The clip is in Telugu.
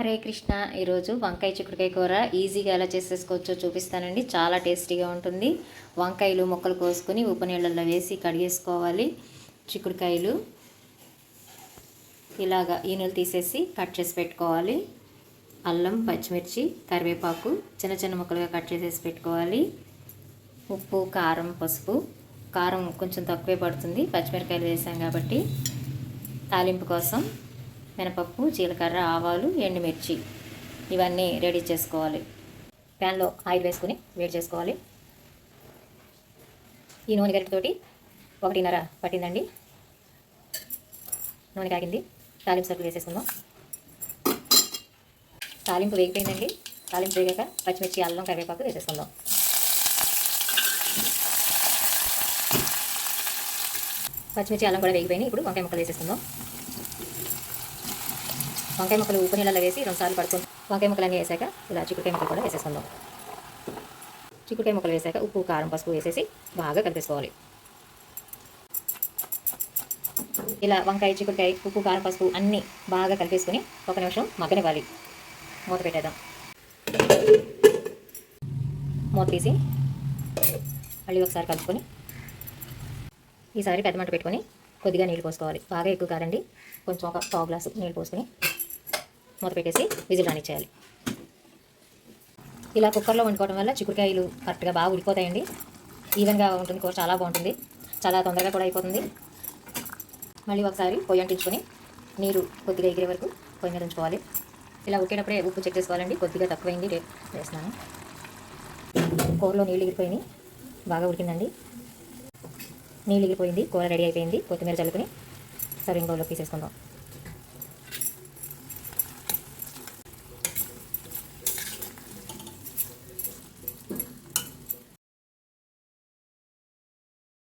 హరే కృష్ణ ఈరోజు వంకాయ చిక్కుడుకాయ కూర ఈజీగా ఎలా చేసేసుకోవచ్చో చూపిస్తానండి. చాలా టేస్టీగా ఉంటుంది. వంకాయలు ముక్కలు కోసుకొని ఉప్పు నీళ్ళల్లో వేసి కడిగేసుకోవాలి. చిక్కుడుకాయలు ఇలాగా ఈనులు తీసేసి కట్ చేసి పెట్టుకోవాలి. అల్లం పచ్చిమిర్చి కరివేపాకు చిన్న చిన్న ముక్కలుగా కట్ చేసేసి పెట్టుకోవాలి. ఉప్పు కారం పసుపు. కారం కొంచెం తక్కువే పడుతుంది. పచ్చిమిరకాయలు వేసాం కాబట్టి తాలింపు కోసం మినపప్పు జీలకర్ర ఆవాలు ఎండుమిర్చి ఇవన్నీ రెడీ చేసుకోవాలి. ప్యాన్లో ఆయిల్ వేసుకుని వేడి చేసుకోవాలి. ఈ నూనె గరిటతోటి ఒకటిన్నర పట్టిందండి. నూనె కాగింది. తాలింపు సరుకులు వేసేసుకుందాం. తాలింపు వేగిపోయిందండి. తాలింపు వేగాక పచ్చిమిర్చి అల్లం కరివేపాకు వేసేసుకుందాం. పచ్చిమిర్చి అల్లం కూడా వేగిపోయినాయి. ఇప్పుడు వంకాయ ముక్కలు వేసేసుకుందాం. వంకాయ ముక్కలు ఉప్పు నీళ్ళలో వేసి రెండుసార్లు పడుకుని వంకాయ ముక్కలన్నీ వేసాక ఇలా చిక్కుడుకాయ ముక్కలు కూడా వేసేసుకుందాం. చిక్కుడుకాయ ముక్కలు వేసాక ఉప్పు కారం పసుపు వేసేసి బాగా కలిపేసుకోవాలి. ఇలా వంకాయ చిక్కుడుకాయ ఉప్పు కారం పసుపు అన్నీ బాగా కలిపేసుకుని ఒక నిమిషం మగ్గనివ్వాలి. మూత పెట్టేద్దాం. మూత తీసి మళ్ళీ ఒకసారి కలుపుకొని ఈసారి పెద్ద మంట పెట్టుకొని కొద్దిగా నీళ్ళు పోసుకోవాలి. బాగా ఎక్కువ కాదండి కొంచెం ఒక పావు గ్లాసు నీళ్ళు పోసుకొని మూత పెట్టేసి విజిల్ రానిచ్చేయాలి. ఇలా కుక్కర్లో వండుకోవడం వల్ల చిక్కుడుకాయలు కరెక్ట్గా బాగా ఉడిపోతాయండి ఈవెన్గా ఉంటుంది కూర చాలా బాగుంటుంది. చాలా తొందరగా కూడా అయిపోతుంది. మళ్ళీ ఒకసారి పొయ్యి అంటించుకొని నీరు కొద్దిగా ఎగిరే వరకు పొయ్యి మీద ఉంచుకోవాలి. ఇలా ఉడికేటప్పుడే ఉప్పు చెక్ చేసుకోవాలండి. కొద్దిగా తక్కువైంది రే వేస్తున్నాను. కూరలో నీళ్ళు ఎగిరిపోయినాయి. బాగా ఉడికిందండి. నీళ్ళు ఎగిరిపోయింది కూర రెడీ అయిపోయింది. కొత్తిమీర చల్లుకొని సర్వింగ్ బౌల్లో తీసేసుకుందాం